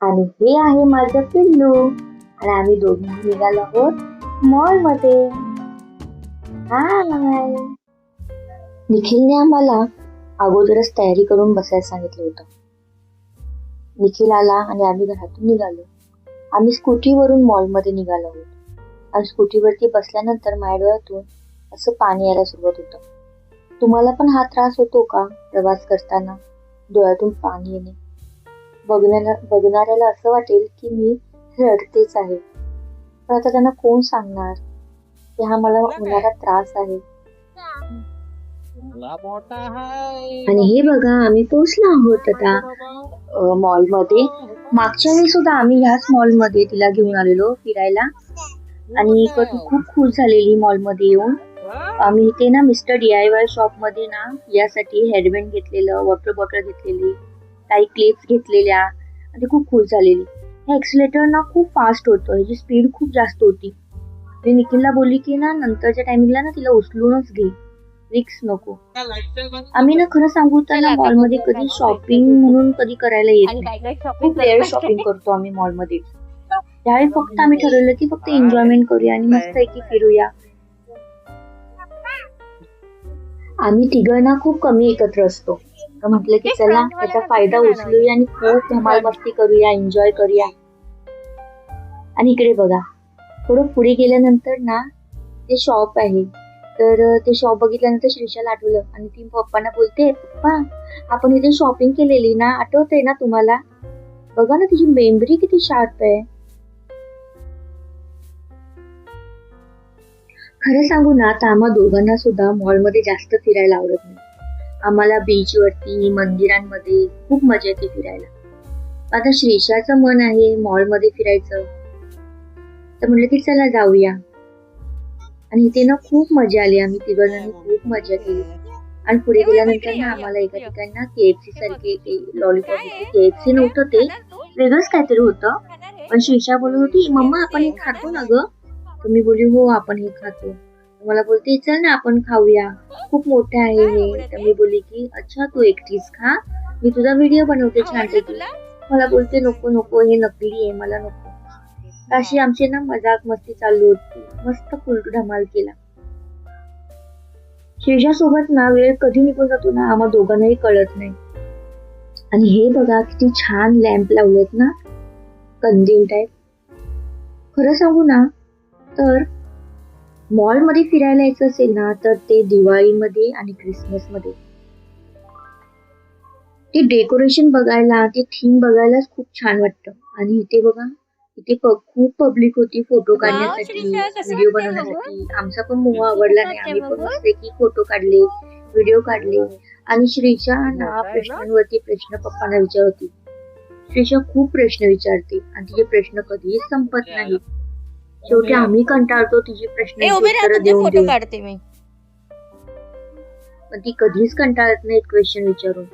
आणि हे आहे माझं पिल्लू. आणि आम्ही दोघी निघालो आहोत मॉलमध्ये हाय निखिलने आम्हाला अगोदरच तयारी करून बसायला सांगितलं होतं. निखिल आला आणि आम्ही घरातून निघालो. आम्ही स्कूटीवरून मॉलमध्ये निघालो आहोत. आणि स्कूटीवरती बसल्यानंतर माझ्या डोळ्यातून असं पाणी यायला सुरुवात होतं. तुम्हाला पण हा त्रास होतो का प्रवास करताना? डोळ्यातून पाणी येणे. बघण्याला बघणाऱ्याला असं वाटेल की मी रडतेच आहे. पण आता त्यांना कोण सांगणार? की हा मला होणारा त्रास आहे. आणि हे बघा आम्ही पोहोचलो आहोत आता मॉलमध्ये. मागच्या वेळी सुद्धा आम्ही ह्याच मॉलमध्ये तिला घेऊन आलेलो फिरायला. आणि खूप खुश झालेली मॉलमध्ये येऊन. आम्ही इथे ना मिस्टर डी आय वाय शॉपमध्ये ना यासाठी हेडबँड घेतलेलं वॉटर बॉटल घेतलेली. काही क्लिप्स घेतलेल्या. आणि ती खूप खुश झालेली. हे एक्सिलेटर ना खूप फास्ट होतं. ह्याची स्पीड खूप जास्त होती. मी निखिलला बोलली की ना नंतरच्या टायमिंगला ना तिला उचलूनच घे. रिक्स नको. आम्ही ना खरं सांगू तर ना मॉलमध्ये कधी शॉपिंग म्हणून कधी करायला येत नाही. खूप वेळ शॉपिंग करतो आम्ही मॉलमध्ये त्यावेळी फक्त आम्ही ठरवलं की फक्त एन्जॉयमेंट करूया आणि मस्त की फिरूया. आम्ही तिघं ना खूप कमी एकत्र असतो. तर म्हटलं की चला त्याचा फायदा उचलूया आणि खूप धमाल मस्ती करूया एन्जॉय करूया. आणि इकडे बघा थोडं पुढे गेल्यानंतर ना ते शॉप आहे. तर ते शॉप बघितल्यानंतर श्रीशाला आठवलं आणि ती पप्पांना बोलते पप्पा आपण इथे शॉपिंग केलेली ना आठवतंय ना तुम्हाला? बघा ना तिची मेमरी किती शार्प आहे. खरं सांगू ना तर आम्हा दोघांना सुद्धा मॉलमध्ये जास्त फिरायला आवडत नाही. आम्हाला बीचवरती मंदिरांमध्ये खूप मजा येते फिरायला. आता श्रीशाचं मन आहे मॉलमध्ये फिरायचं. तर म्हटलं की चला जाऊया. आणि इथे ना खूप मजा आली आम्ही तिघांनी खूप मजा केली. आणि पुढे गेल्यानंतर ना आम्हाला एका ठिकाणी ना केएफसी सारखे लॉलीपॉप होते केएफसी नव्हतं ते. वेगळंच काहीतरी होतं. पण श्रीशा बोलत होती मम्मा आपण हे खातो ना ग. तर मी बोलली हो आपण हे खातो. मला बोलते चल ना आपण खाऊया. खूप मोठं आहे हे. तर मी बोलली की अच्छा तू एकटीच खा. मी तुझा व्हिडिओ बनवते छानपैकी मला बोलते नको नको हे नकली आहे मला नको. अशी आमची ना मजाक मस्ती चालू होती. मस्त फुल धमाल केला. शेषा सोबत ना वेळ कधी निघून जातो ना आम्हा दोघांनाही कळत नाही. आणि हे बघा किती छान लॅम्प लावलेत ना. कंदील टाईप खरं सांगू ना तर मॉलमध्ये फिरायला यायचं असेल ना तर ते दिवाळीमध्ये आणि क्रिसमसमध्ये. ते डेकोरेशन बघायला ते थीम बघायलाच खूप छान वाटतं. आणि इथे बघा इथे खूप पब्लिक होती फोटो काढण्यासाठी व्हिडिओ बनवण्यासाठी. आमचा पण मोह आवडला नाही. आम्ही पण मस्त की फोटो काढले व्हिडिओ काढले. आणि श्रीशा ना प्रश्नांवरती प्रश्न पप्पांना विचारते. श्रीशा खूप प्रश्न विचारते. आणि तिचे प्रश्न कधीच संपत नाही शेवटी आम्ही कंटाळतो तिची प्रश्न देऊन काढते मी. पण ती कधीच कंटाळत नाही क्वेश्चन विचारून.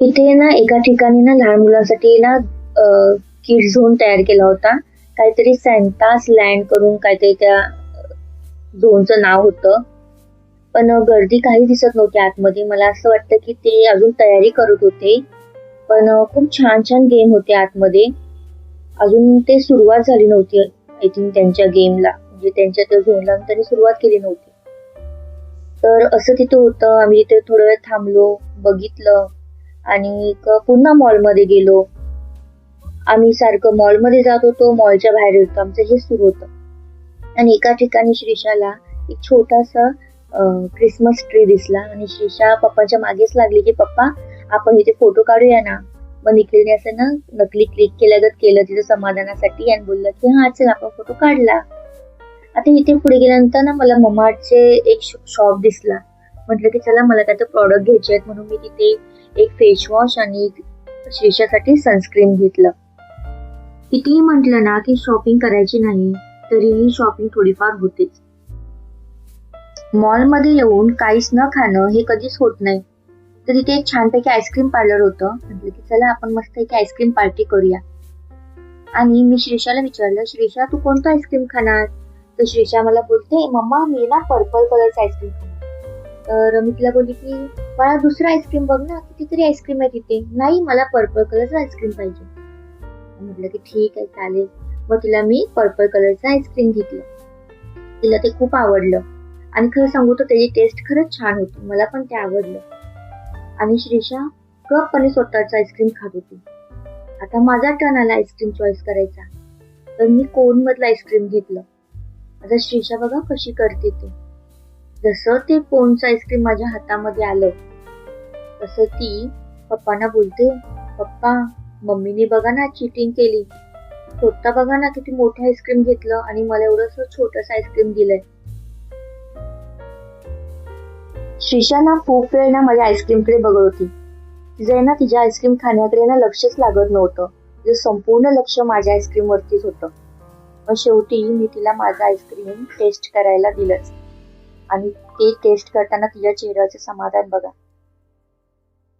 इथे ना एका ठिकाणी ना लहान मुलांसाठी ना किड झोन तयार केला होता. काहीतरी सँटास लँड करून काहीतरी त्या झोनचं नाव होतं. पण गर्दी काही दिसत नव्हती आतमध्ये. मला असं वाटतं की ते अजून तयारी करत होते. पण खूप छान छान गेम होते आतमध्ये. अजून ते सुरुवात झाली नव्हती. आय थिंक त्यांच्या गेमला म्हणजे त्यांच्या त्या झोनला त्यांनी सुरुवात केली नव्हती. तर असं तिथं होतं आम्ही तिथे थोडा वेळ थांबलो बघितलं आणि पुन्हा मॉलमध्ये गेलो. आम्ही सारखं मॉलमध्ये जात होतो मॉलच्या बाहेर येतो आमचं हे सुरू होतं. आणि एका ठिकाणी श्रीशाला एक छोटासा क्रिसमस ट्री दिसला आणि श्रीशा पप्पाच्या मागेच लागली की पप्पा आपण इथे फोटो काढूया ना. मग निखिलने असं ना नकली क्लिक केल्यागत केलं तिथं समाधानासाठी. आणि बोललं की हा चल आपण फोटो काढला. आता इथे पुढे गेल्यानंतर ना मला ममाचे एक शॉप दिसला. म्हटलं की चला मला काय प्रॉडक्ट घ्यायचे आहेत. म्हणून मी तिथे एक फेस वॉश आणि श्रीशासाठी सनस्क्रीन घेतलं. कितीही म्हटलं ना की शॉपिंग करायची नाही तरीही शॉपिंग थोडीफार होतेच. मॉलमध्ये येऊन काहीच न खाणं हे कधीच होत नाही. तर तिथे एक छानपैकी आईस्क्रीम पार्लर होतं. म्हटलं की चला आपण मस्त एक आईस्क्रीम पार्टी करूया. आणि मी श्रीशाला विचारलं श्रीषा तू कोणतं आईस्क्रीम खाणार? तर श्रीशा मला बोलते मम्मा मी ना पर्पल कलरचं आईस्क्रीम खाणार. तर मी तिला बोलली की मला दुसरं आईस्क्रीम बघ ना कितीतरी आईस्क्रीम आहे तिथे नाही मला पर्पल कलरचं आईस्क्रीम पाहिजे. म्हटलं की ठीक आहे चालेल. मग तिला मी पर्पल कलरचं आईस्क्रीम घेतलं. तिला ते खूप आवडलं. आणि खरं सांगू तर त्याची टेस्ट खरंच छान होती. मला पण ते आवडलं. आणि श्रीषा कपपणे स्वतःच आईस्क्रीम खात होती. आता माझा टर्न आला आईस्क्रीम चॉईस करायचा. तर मी कोनमधलं आईस्क्रीम घेतलं? आता श्रीषा बघा कशी करते ते. जसं ते कोनचं आईस्क्रीम माझ्या हातामध्ये आलं तसं ती पप्पांना बोलते पप्पा मम्मीने बघा ना चिटिंग केली. स्वतः बघा ना किती मोठं आईस्क्रीम घेतलं आणि मला एवढंसं छोटंसं आईस्क्रीम दिलंय. श्रीशाना खूप वेळ ना माझ्या आईस्क्रीमकडे बघत होती. तिचं ना तिच्या आईस्क्रीम खाण्याकडे ना लक्षच लागत नव्हतं. तिचं संपूर्ण लक्ष माझ्या आईस्क्रीम वरतीच होतं. मग शेवटी मी तिला माझं आईस्क्रीम टेस्ट करायला दिलंच. आणि ते टेस्ट करताना तिच्या चेहऱ्याचं समाधान बघा.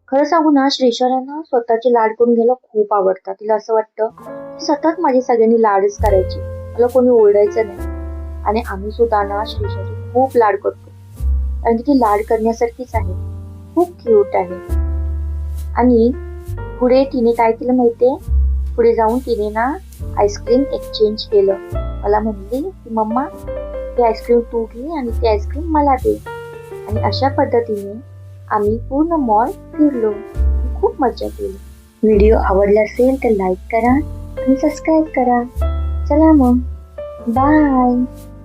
खरं सांगू ना श्रीषाला स्वतःचे लाड करून घ्यायला खूप आवडतात तिला असं वाटतं की सतत माझी सगळ्यांनी लाडच करायची. मला कोणी ओरडायचं नाही. आणि आम्ही सुद्धा ना श्रीषाचे खूप लाड करतो. कारण ती लाड करण्यासारखीच आहे. खूप क्यूट आहे. आणि पुढे तिने काय केलं माहितीये? पुढे जाऊन तिने ना आईस्क्रीम एक्सचेंज केलं. मला म्हणली की मम्मा ते आईस्क्रीम तू घे आणि ते आईस्क्रीम मला दे. आणि अशा पद्धतीने आम्ही पूर्ण मॉल फिरलो. खूप मजा केली. व्हिडिओ आवडला असेल तर लाईक करा आणि सबस्क्राईब करा. चला मग. बाय